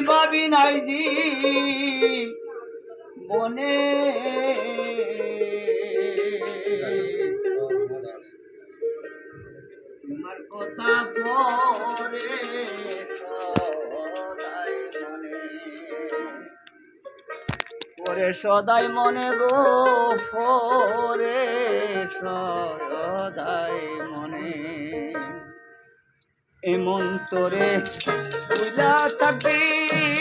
ভাবি নাই জি। বনে। তোমার কথা পরে পরে সদাই মনে গো পরে সদাই মনে। Emontoré, Huila Tapé.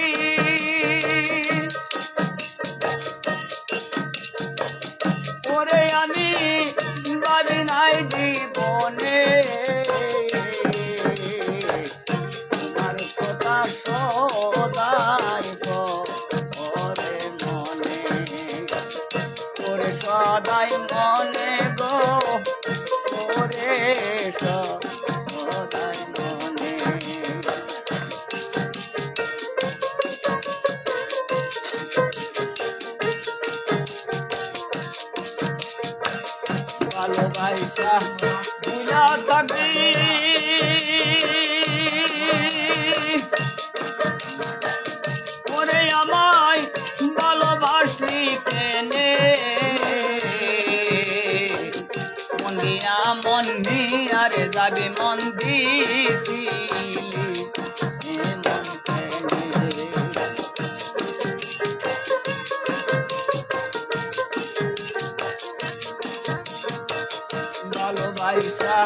ভালোবাসা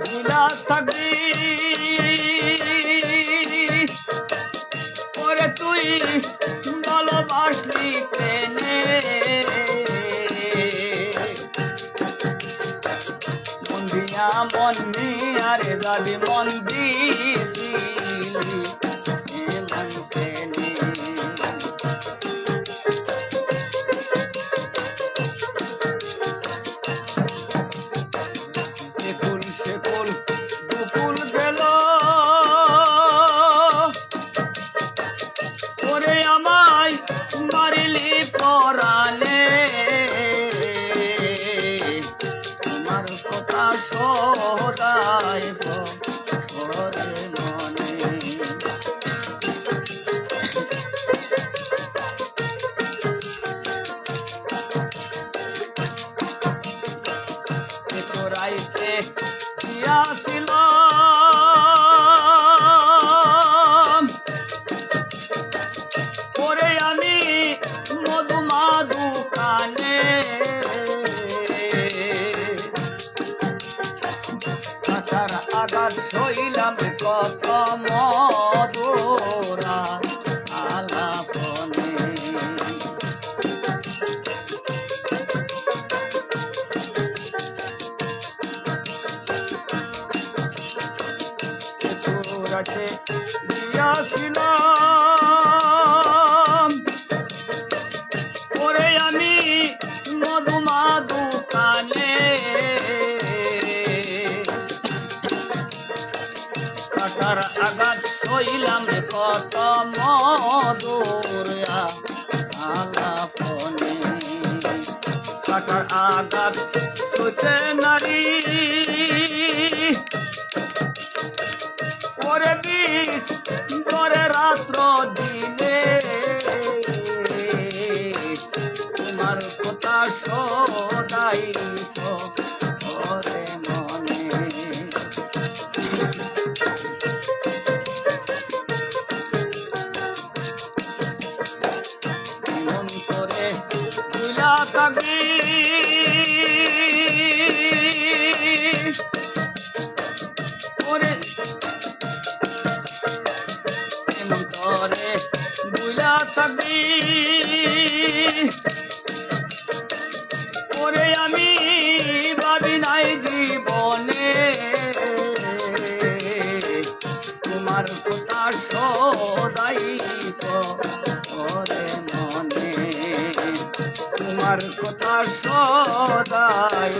বুঝা থাকি ওরে তুই ভালোবাসলি প্রেমে। মন্দিয়া মন্দি আরে যাবি মন্দির ওরে আমায় মারিলি পরালে। তোমার কথা সদাই ওরে আঘাত হইলাম কত মধুরা আলাপনে। পুরাটে দিয়াছিলাম আঘাত হইতে নারী। করে বিষ করে রাত্র দিনে। তোমার কথা সদাই করে মনে অন্তরে বুলা থাকি। ওরে আমি ভাবি নাই জীবনে। তোমার কথা সদাই করে মনে। তোমার কথা সদাই